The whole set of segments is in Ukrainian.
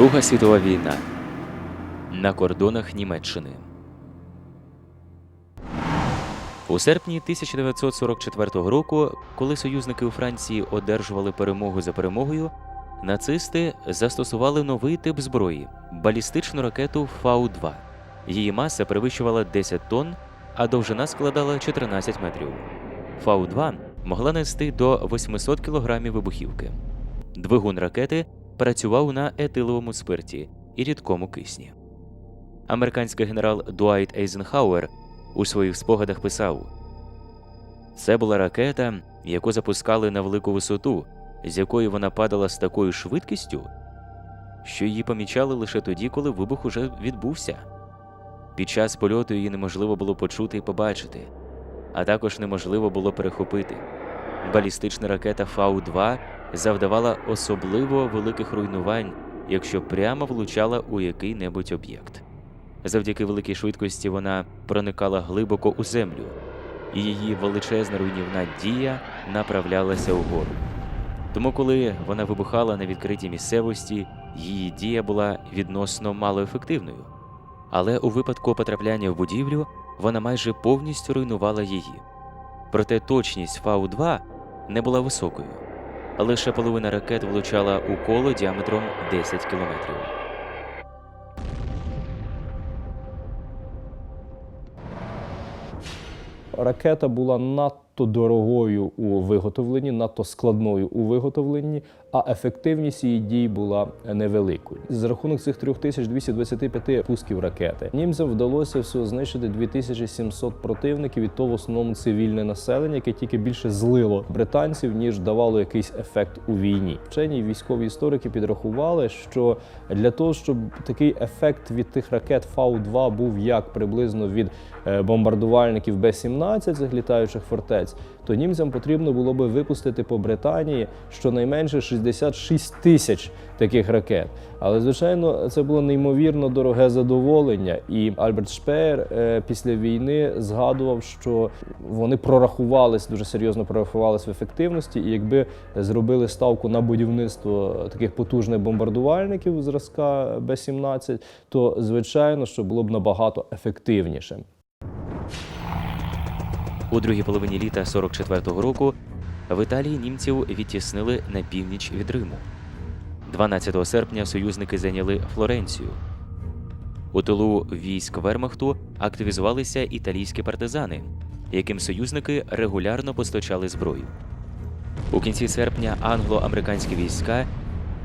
Друга світова війна на кордонах Німеччини. У серпні 1944 року, коли союзники у Франції одержували перемогу за перемогою, нацисти застосували новий тип зброї балістичну ракету Фау-2. Її маса перевищувала 10 тонн, а довжина складала 14 метрів. Фау-2 могла нести до 800 кг вибухівки. Двигун ракети працював на етиловому спирті і рідкому кисні. Американський генерал Дуайт Ейзенхауер у своїх спогадах писав: Це була ракета, яку запускали на велику висоту, з якої вона падала з такою швидкістю, що її помічали лише тоді, коли вибух уже відбувся. Під час польоту її неможливо було почути і побачити, а також неможливо було перехопити. Балістична ракета Фау-2 завдавала особливо великих руйнувань, якщо прямо влучала у який-небудь об'єкт. Завдяки великій швидкості вона проникала глибоко у землю, і її величезна руйнівна дія направлялася угору. Тому, коли вона вибухала на відкритій місцевості, її дія була відносно малоефективною. Але у випадку потрапляння в будівлю вона майже повністю руйнувала її. Проте точність Фау-2 не була високою. Лише половина ракет влучала у коло діаметром 10 кілометрів. Ракета була надто дорогою у виготовленні, надто складною у виготовленні, а ефективність її дій була невеликою. За рахунок цих 3225 пусків ракети німцям вдалося всього знищити 2700 противників, і то в основному цивільне населення, яке тільки більше злило британців, ніж давало якийсь ефект у війні. Вчені військові історики підрахували, що для того, щоб такий ефект від тих ракет Фау-2 був як приблизно від е, бомбардувальників Б-17 цих літаючих фортець, то німцям потрібно було би випустити по Британії щонайменше 66 тисяч таких ракет. Але звичайно, це було неймовірно дороге задоволення. І Альберт Шпеєр е, після війни згадував, що вони прорахувались дуже серйозно прорахувались в ефективності, і якби зробили ставку на будівництво таких потужних бомбардувальників зразка Б-17, то звичайно, що було б набагато ефективніше. У другій половині літа 44-го року в Італії німців відтіснили на північ від Риму. 12 серпня союзники зайняли Флоренцію. У тилу військ Вермахту активізувалися італійські партизани, яким союзники регулярно постачали зброю. У кінці серпня англо-американські війська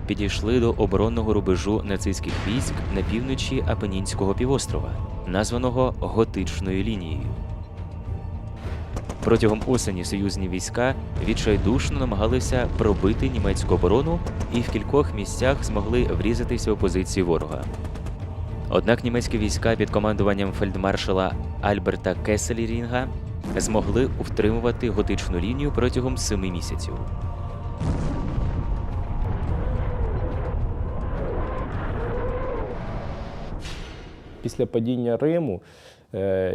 підійшли до оборонного рубежу нацистських військ на півночі Апенінського півострова, названого Готичною лінією. Протягом осені союзні війська відчайдушно намагалися пробити німецьку оборону і в кількох місцях змогли врізатися у позиції ворога. Однак німецькі війська під командуванням фельдмаршала Альберта Кеселірінга змогли втримувати готичну лінію протягом семи місяців. Після падіння Риму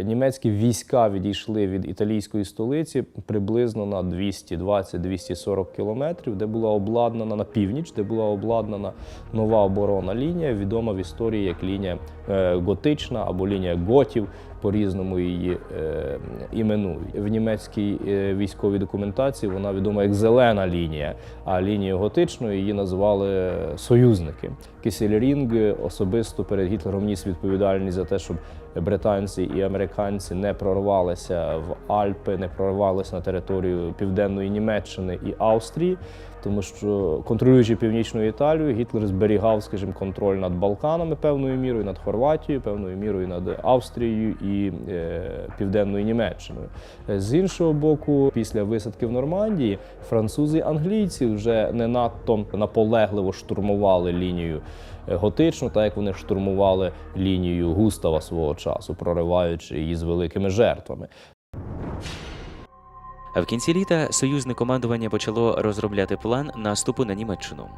німецькі війська відійшли від італійської столиці приблизно на 220-240 кілометрів, де була обладнана на північ, де була обладнана нова оборонна лінія, відома в історії як лінія е, готична або лінія готів. По-різному її е, іменують. В німецькій е, військовій документації вона відома як зелена лінія, а лінію готичною її назвали союзники. Кісельрінг особисто перед Гітлером ніс відповідальність за те, щоб британці і американці не прорвалися в Альпи, не прорвалися на територію південної Німеччини і Австрії. Тому що контролюючи північну Італію, Гітлер зберігав, скажімо, контроль над Балканами певною мірою, над Хорватією, певною мірою над Австрією і е, південною Німеччиною. Е, З іншого боку, після висадки в Нормандії французи і англійці вже не надто наполегливо штурмували лінію е, готичну, так як вони штурмували лінію Густава свого часу, прориваючи її з великими жертвами. А в кінці літа союзне командування почало розробляти план наступу на Німеччину.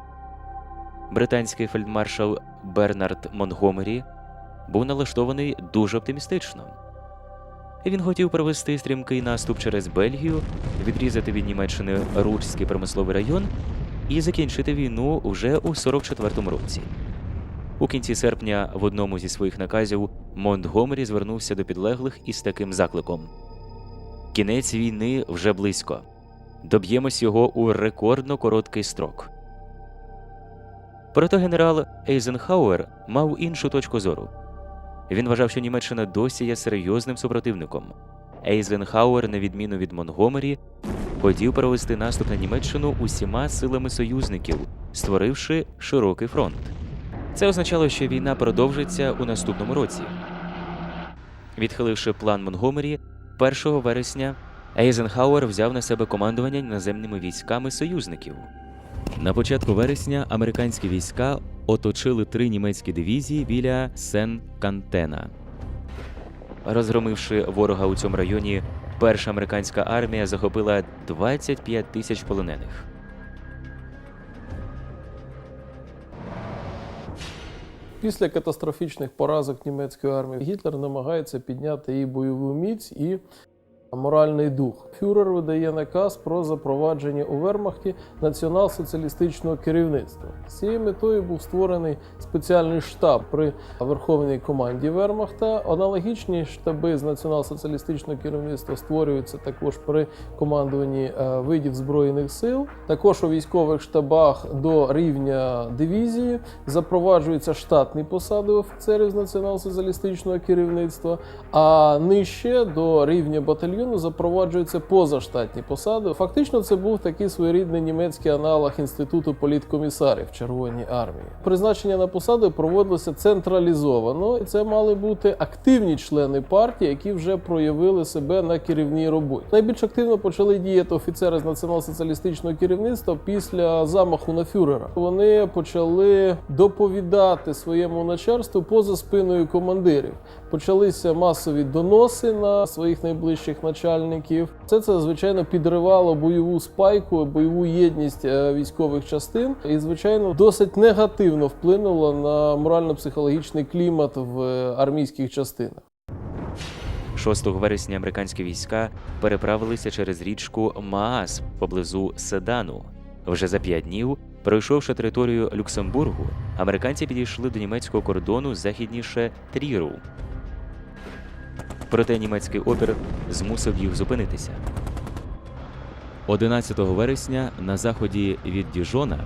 Британський фельдмаршал Бернард Монгомері був налаштований дуже оптимістично. Він хотів провести стрімкий наступ через Бельгію, відрізати від Німеччини Рурський промисловий район і закінчити війну вже у 44-му році. У кінці серпня в одному зі своїх наказів Монтгомері звернувся до підлеглих із таким закликом: Кінець війни вже близько. Доб'ємось його у рекордно короткий строк. Проте генерал Ейзенхауер мав іншу точку зору. Він вважав, що Німеччина досі є серйозним супротивником. Ейзенхауер, на відміну від Монгомері, хотів провести наступ на Німеччину усіма силами союзників, створивши широкий фронт. Це означало, що війна продовжиться у наступному році. Відхиливши план Монгомері, 1 вересня Ейзенхауер взяв на себе командування наземними військами союзників. На початку вересня американські війська оточили три німецькі дивізії біля Сен-Кантена. Розгромивши ворога у цьому районі, перша американська армія захопила 25 тисяч полонених. Після катастрофічних поразок німецької армії Гітлер намагається підняти її бойову міць і моральний дух. Фюрер видає наказ про запровадження у Вермахті націонал-соціалістичного керівництва. З цією метою був створений спеціальний штаб при Верховній команді Вермахта. Аналогічні штаби з націонал-соціалістичного керівництва створюються також при командуванні е, видів збройних сил. Також у військових штабах до рівня дивізії запроваджуються штатні посади офіцерів з націонал-соціалістичного керівництва, а нижче до рівня батальйону запроваджуються позаштатні посади. Фактично, це був такий своєрідний німецький аналог інституту політкомісарів Червоній армії. Призначення на посади проводилося централізовано, і це мали бути активні члени партії, які вже проявили себе на керівній роботі. Найбільш активно почали діяти офіцери з націонал-соціалістичного керівництва після замаху на фюрера. Вони почали доповідати своєму начальству поза спиною командирів. Почалися масові доноси на своїх найближчих начальників. Це це звичайно підривало бойову спайку, бойову єдність е, військових частин, і звичайно досить негативно вплинуло на морально-психологічний клімат в е, армійських частинах. 6 вересня американські війська переправилися через річку Маас поблизу Седану. Вже за п'ять днів, пройшовши територію Люксембургу, американці підійшли до німецького кордону західніше Тріру. Проте німецький опір змусив їх зупинитися. 11 вересня на заході від Діжона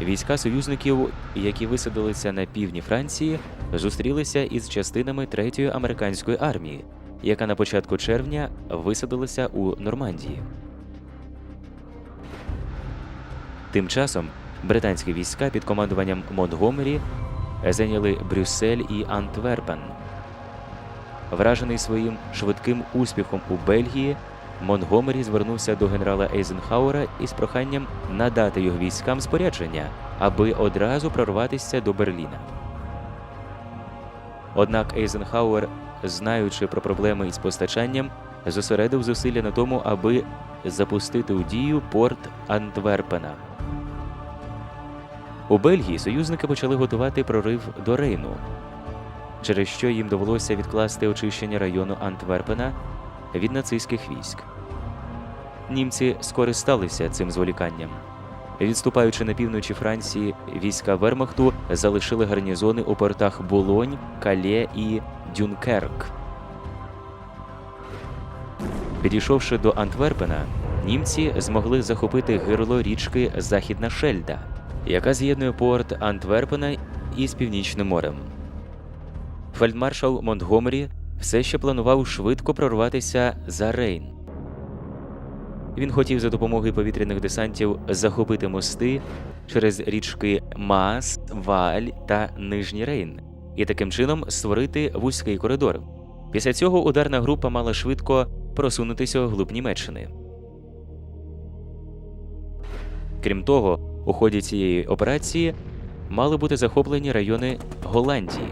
війська союзників, які висадилися на півдні Франції, зустрілися із частинами 3-ї американської армії, яка на початку червня висадилася у Нормандії. Тим часом британські війська під командуванням Монтгомері зайняли Брюссель і Антверпен. Вражений своїм швидким успіхом у Бельгії, Монтгомері звернувся до генерала Ейзенхауера із проханням надати його військам спорядження, аби одразу прорватися до Берліна. Однак Ейзенхауер, знаючи про проблеми із постачанням, зосередив зусилля на тому, аби запустити у дію порт Антверпена. У Бельгії союзники почали готувати прорив до Рейну, через що їм довелося відкласти очищення району Антверпена від нацистських військ. Німці скористалися цим зволіканням. Відступаючи на півночі Франції, війська Вермахту залишили гарнізони у портах Булонь, Кале і Дюнкерк. Підійшовши до Антверпена, німці змогли захопити гирло річки Західна Шельда, яка з'єднує порт Антверпена із Північним морем. Фельдмаршал Монтгомері все ще планував швидко прорватися за Рейн. Він хотів за допомогою повітряних десантів захопити мости через річки Маас, Вааль та Нижній Рейн і таким чином створити вузький коридор. Після цього ударна група мала швидко просунутися вглуб Німеччини. Крім того, у ході цієї операції мали бути захоплені райони Голландії,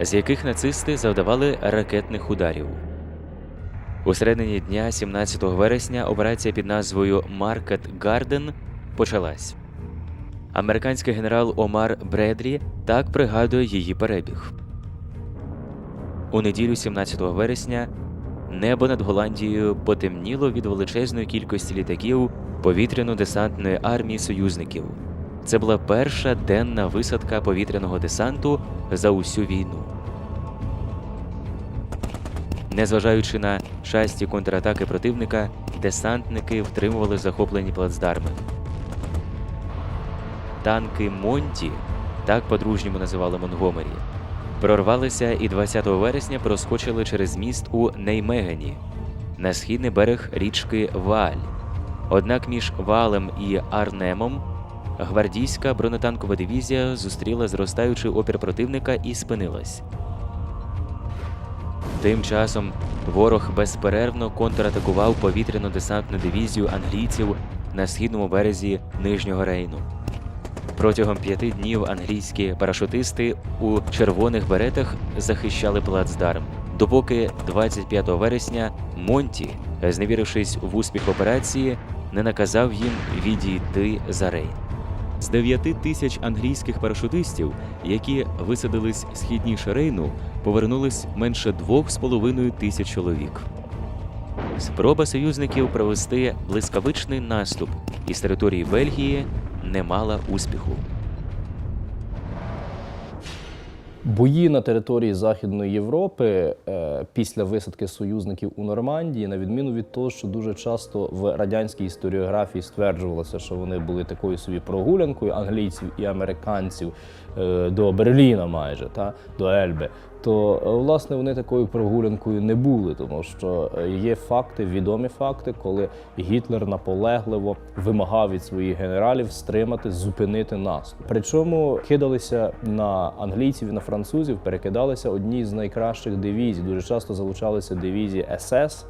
з яких нацисти завдавали ракетних ударів. У середині дня 17 вересня операція під назвою Маркет Гарден почалась. Американський генерал Омар Бредрі так пригадує її перебіг. У неділю 17 вересня небо над Голландією потемніло від величезної кількості літаків повітряно-десантної армії союзників. Це була перша денна висадка повітряного десанту за усю війну. Незважаючи на часті контратаки противника, десантники втримували захоплені плацдарми. Танки Монті, так по-дружньому називали Монгомері, прорвалися і 20 вересня проскочили через міст у Неймегені на східний берег річки Вааль. Однак між Валем і Арнемом гвардійська бронетанкова дивізія зустріла зростаючий опір противника і спинилась. Тим часом ворог безперервно контратакував повітряно-десантну дивізію англійців на східному березі Нижнього Рейну. Протягом п'яти днів англійські парашутисти у червоних беретах захищали плацдарм, допоки 25 вересня Монті, зневірившись в успіх операції, не наказав їм відійти за Рейн. З 9 тисяч англійських парашутистів, які висадились східніше Рейну, повернулись менше 2,5 тисяч чоловік. Спроба союзників провести блискавичний наступ із території Бельгії не мала успіху. Бої на території Західної Європи е, після висадки союзників у Нормандії, на відміну від того, що дуже часто в радянській історіографії стверджувалося, що вони були такою собі прогулянкою англійців і американців е, до Берліна, майже та до Ельби. То е, власне вони такою прогулянкою не були, тому що е, є факти, відомі факти, коли Гітлер наполегливо вимагав від своїх генералів стримати, зупинити наступ. Причому кидалися на англійців і на французів, перекидалися одні з найкращих дивізій. Дуже часто залучалися дивізії СС.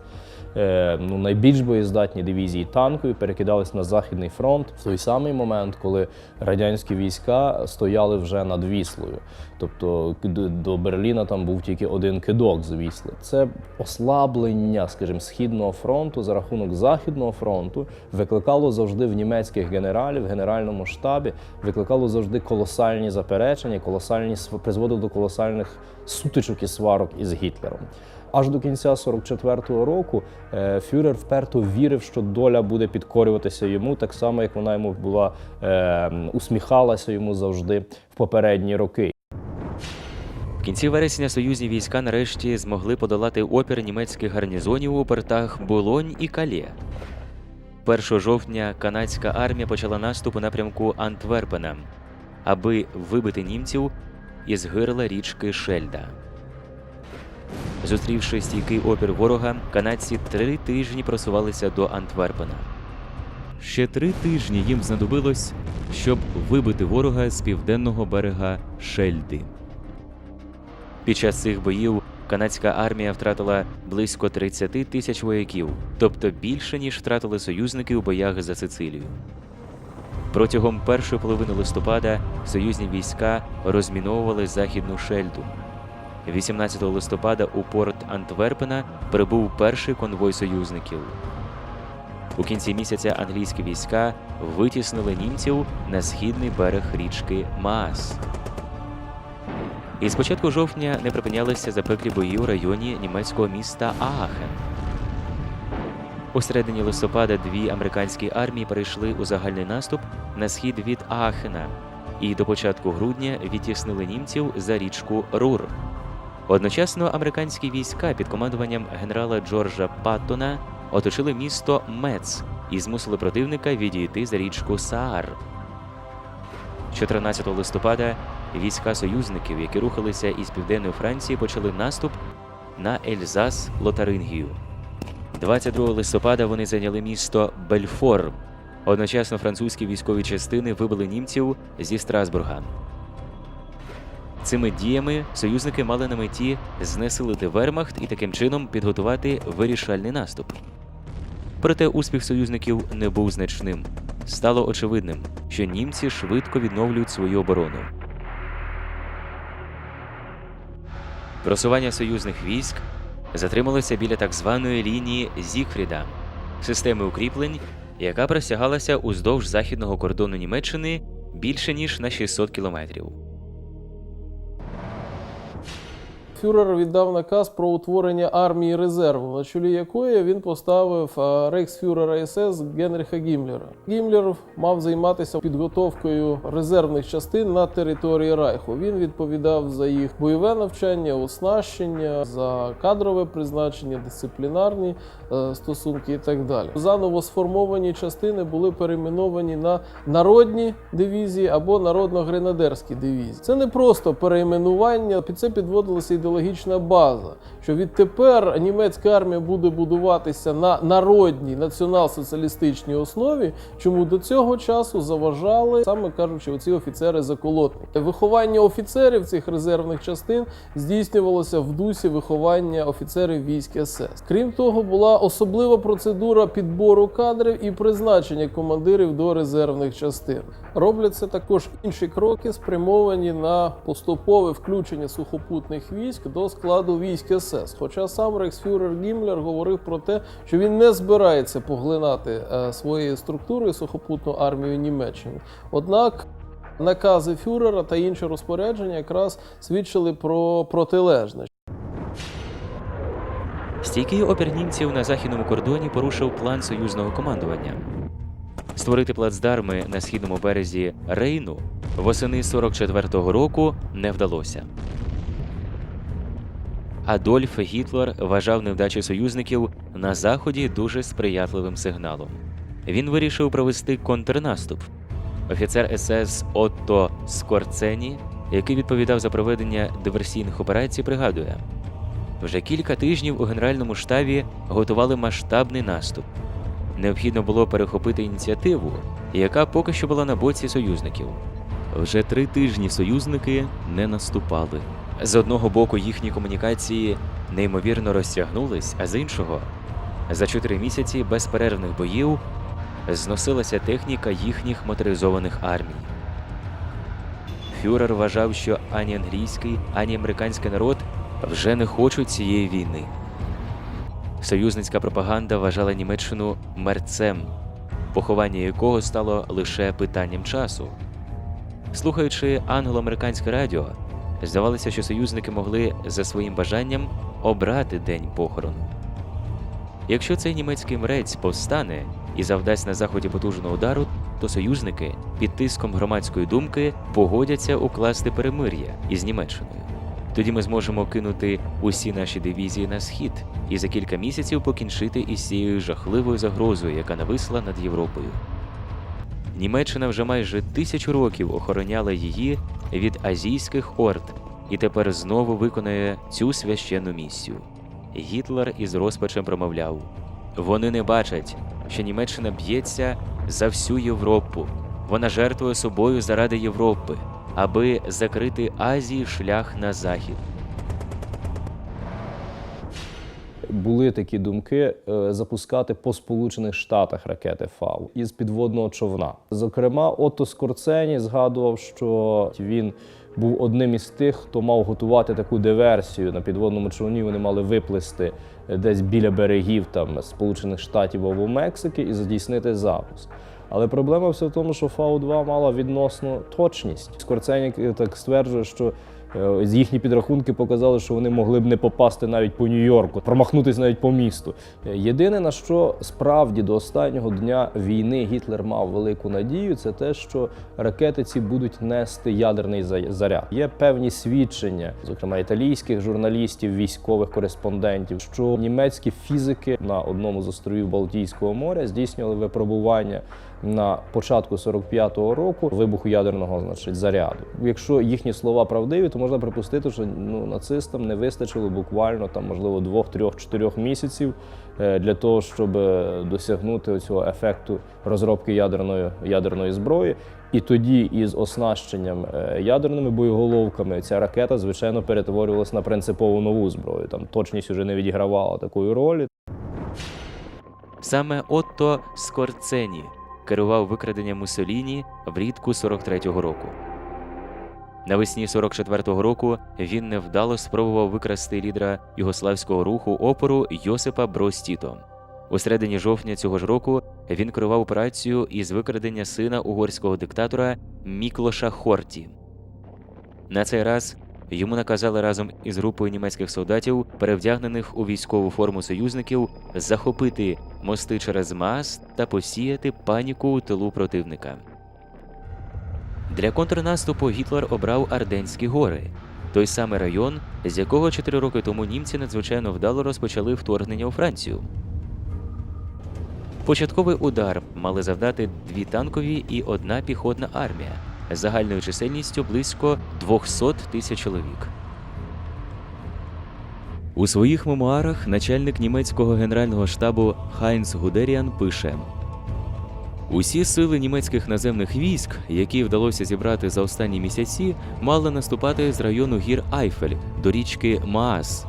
Е, Ну, найбільш боєздатні дивізії танкові перекидались на Західний фронт в той самий момент, коли радянські війська стояли вже над Віслою. Тобто до Берліна там був тільки один кидок з Вісли. Це ослаблення, скажімо, східного фронту за рахунок західного фронту викликало завжди в німецьких генералів, в генеральному штабі, викликало завжди колосальні заперечення, колосальні призводило до колосальних сутичок і сварок із Гітлером. Аж до кінця 44-го року е, фюрер вперто вірив, що доля буде підкорюватися йому, так само як вона йому була е, усміхалася йому завжди в попередні роки. В кінці вересня союзні війська нарешті змогли подолати опір німецьких гарнізонів у портах Булонь і Калє. 1 жовтня канадська армія почала наступ у напрямку Антверпена, аби вибити німців із гирла річки Шельда. Зустрівши стійкий опір ворога, канадці три тижні просувалися до Антверпена. Ще три тижні їм знадобилось, щоб вибити ворога з південного берега Шельди. Під час цих боїв канадська армія втратила близько 30 тисяч вояків, тобто більше ніж втратили союзники у боях за Сицилію. Протягом першої половини листопада союзні війська розміновували західну шельду. 18 листопада у порт Антверпена прибув перший конвой союзників. У кінці місяця англійські війська витіснили німців на східний берег річки Маас. І з початку жовтня не припинялися запеклі бої у районі німецького міста Аахен. У середині листопада дві американські армії перейшли у загальний наступ на схід від Аахена і до початку грудня відтіснили німців за річку Рур. Одночасно американські війська під командуванням генерала Джорджа Паттона оточили місто Мец і змусили противника відійти за річку Саар. 14 листопада війська союзників, які рухалися із південної Франції, почали наступ на Ельзас Лотарингію. 22 листопада вони зайняли місто Бельфор. Одночасно французькі військові частини вибили німців зі Страсбурга. Цими діями союзники мали на меті знесилити вермахт і таким чином підготувати вирішальний наступ. Проте успіх союзників не був значним. Стало очевидним, що німці швидко відновлюють свою оборону. Просування союзних військ затрималося біля так званої лінії Зігфріда, системи укріплень, яка простягалася уздовж західного кордону Німеччини більше ніж на 600 кілометрів. Фюрер віддав наказ про утворення армії резерву, на чолі якої він поставив е, рейхсфюрера СС Генріха Гіммлера. Гіммлер мав займатися підготовкою резервних частин на території Райху. Він відповідав за їх бойове навчання, оснащення, за кадрове призначення, дисциплінарні е, стосунки і так далі. Заново сформовані частини були перейменовані на народні дивізії або народно-гренадерські дивізії. Це не просто перейменування, під це підводилася ідеологічна база. Що відтепер німецька армія буде будуватися на народній націонал-соціалістичній основі, чому до цього часу заважали, саме кажучи, оці офіцери-заколотники. Виховання офіцерів цих резервних частин здійснювалося в дусі виховання офіцерів військ СС. Крім того, була особлива процедура підбору кадрів і призначення командирів до резервних частин. Робляться також інші кроки, спрямовані на поступове включення сухопутних військ до складу військ СС. Хоча сам рейхсфюрер Гіммлер говорив про те, що він не збирається поглинати е, своєю структурою сухопутну армію Німеччини. Однак накази фюрера та інші розпорядження якраз свідчили про протилежне. Стійкий опір німців на західному кордоні порушив план союзного командування. Створити плацдарми на східному березі Рейну восени 44-го року не вдалося. Адольф Гітлер вважав невдачі союзників на заході дуже сприятливим сигналом. Він вирішив провести контрнаступ. Офіцер СС Отто Скорцені, який відповідав за проведення диверсійних операцій, пригадує: вже кілька тижнів у генеральному штабі готували масштабний наступ. Необхідно було перехопити ініціативу, яка поки що була на боці союзників. Вже три тижні союзники не наступали. З одного боку їхні комунікації неймовірно розтягнулись, а з іншого, за чотири місяці безперервних боїв зносилася техніка їхніх моторизованих армій. Фюрер вважав, що ані англійський, ані американський народ вже не хочуть цієї війни. Союзницька пропаганда вважала Німеччину мерцем, поховання якого стало лише питанням часу. Слухаючи англо-американське радіо, здавалося, що союзники могли за своїм бажанням обрати день похорону. Якщо цей німецький мрець повстане і завдасть на заході потужного удару, то союзники під тиском громадської думки погодяться укласти перемир'я із Німеччиною. Тоді ми зможемо кинути усі наші дивізії на схід і за кілька місяців покінчити із цією жахливою загрозою, яка нависла над Європою. Німеччина вже майже тисячу років охороняла її від азійських орд і тепер знову виконує цю священну місію. Гітлер із розпачем промовляв: вони не бачать, що Німеччина б'ється за всю Європу. Вона жертвує собою заради Європи, аби закрити Азії шлях на захід. Були такі думки е, запускати по Сполучених Штатах ракети ФАУ із підводного човна. Зокрема, Отто Скорцені згадував, що він був одним із тих, хто мав готувати таку диверсію на підводному човні. Вони мали виплисти десь біля берегів там Сполучених Штатів або Мексики і здійснити запуск. Але проблема все в тому, що Фау-2 мала відносну точність. Скорценік е, так стверджує, що їхні підрахунки показали, що вони могли б не попасти навіть по Нью-Йорку, промахнутися навіть по місту. Е, Єдине на що справді до останнього дня війни Гітлер мав велику надію, це те, що ракети ці будуть нести ядерний заряд. Є певні свідчення, зокрема італійських журналістів, військових кореспондентів, що німецькі фізики на одному з островів Балтійського моря здійснювали випробування на початку 45-го року вибуху ядерного значить заряду. Якщо їхні слова правдиві, то можна припустити, що ну нацистам не вистачило буквально там, можливо, двох, трьох, чотирьох місяців е, для того, щоб е, досягнути цього ефекту розробки ядерної ядерної зброї. І тоді із оснащенням е, ядерними боєголовками ця ракета, звичайно, перетворювалася на принципово нову зброю. Там точність уже не відігравала такої ролі. Саме Отто Скорцені керував викраденням Муссоліні влітку 43-го року. Навесні 44-го року він невдало спробував викрасти лідера югославського руху опору Йосипа Брос Тіто. У середині жовтня цього ж року він керував операцію із викрадення сина угорського диктатора Міклоша Хорті. На цей раз Йому наказали разом із групою німецьких солдатів, перевдягнених у військову форму союзників, захопити мости через Маас та посіяти паніку у тилу противника. Для контрнаступу Гітлер обрав Арденські гори, той самий район, з якого чотири роки тому німці надзвичайно вдало розпочали вторгнення у Францію. Початковий удар мали завдати дві танкові і одна піхотна армія загальною чисельністю близько 200 тисяч чоловік. У своїх мемуарах начальник німецького генерального штабу Хайнц Гудеріан пише: Усі сили німецьких наземних військ, які вдалося зібрати за останні місяці, мали наступати з району гір Айфель до річки Маас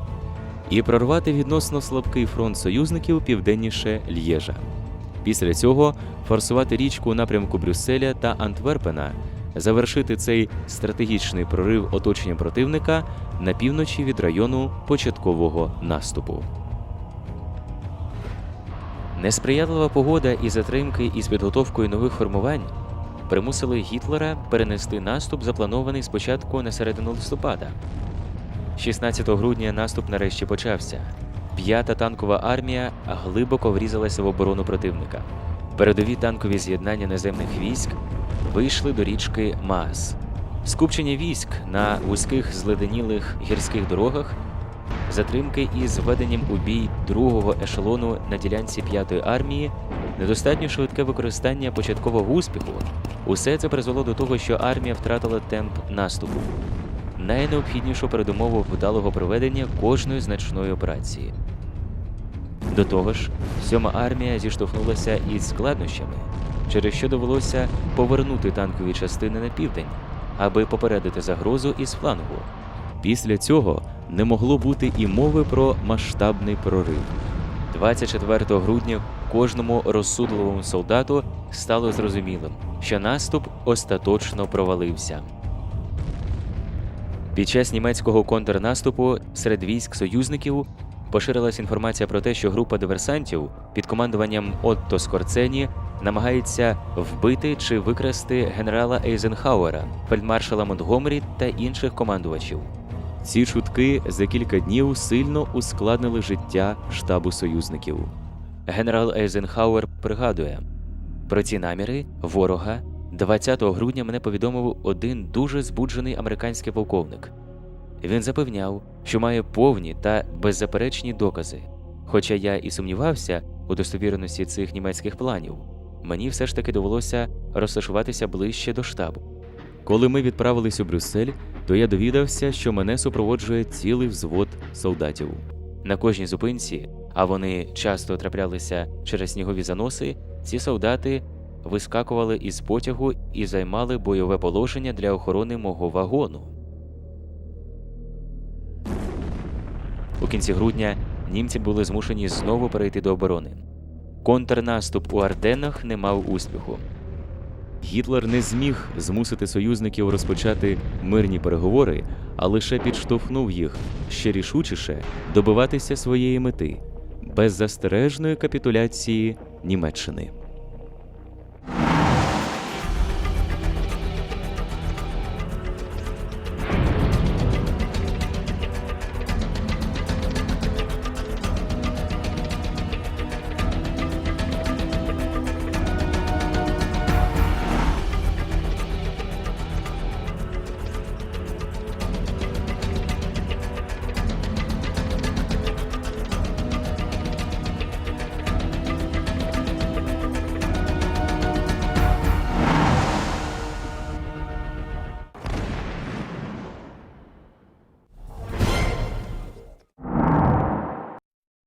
і прорвати відносно слабкий фронт союзників південніше Л'єжа. Після цього форсувати річку у напрямку Брюсселя та Антверпена, завершити цей стратегічний прорив оточення противника на півночі від району початкового наступу. Несприятлива погода і затримки із підготовкою нових формувань примусили Гітлера перенести наступ, запланований спочатку на середину листопада. 16 грудня наступ нарешті почався. П'ята танкова армія глибоко врізалася в оборону противника. Передові танкові з'єднання наземних військ вийшли до річки Маас. Скупчення військ на вузьких зледенілих гірських дорогах, затримки із введенням у бій другого ешелону на ділянці п'ятої армії, недостатньо швидке використання початкового успіху. Усе це призвело до того, що армія втратила темп наступу найнеобхіднішу передумову вдалого проведення кожної значної операції. До того ж, сьома армія зіштовхнулася із складнощами, через що довелося повернути танкові частини на південь, аби попередити загрозу із флангу. Після цього не могло бути і мови про масштабний прорив. 24 грудня кожному розсудливому солдату стало зрозумілим, що наступ остаточно провалився. Під час німецького контрнаступу серед військ союзників поширилась інформація про те, що група диверсантів під командуванням Отто Скорцені намагається вбити чи викрасти генерала Ейзенхауера, фельдмаршала Монтгомері та інших командувачів. Ці чутки за кілька днів сильно ускладнили життя штабу союзників. Генерал Ейзенхауер пригадує про ці наміри ворога 20 грудня мене повідомив один дуже збуджений американський полковник. Він запевняв, що має повні та беззаперечні докази. Хоча я і сумнівався у достовірності цих німецьких планів, мені все ж таки довелося розташуватися ближче до штабу. Коли ми відправились у Брюссель, то я довідався, що мене супроводжує цілий взвод солдатів. На кожній зупинці, а вони часто траплялися через снігові заноси, ці солдати вискакували із потягу і займали бойове положення для охорони мого вагону. У кінці грудня німці були змушені знову перейти до оборони. Контрнаступ у Арденнах не мав успіху. Гітлер не зміг змусити союзників розпочати мирні переговори, а лише підштовхнув їх ще рішучіше добиватися своєї мети беззастережної капітуляції Німеччини.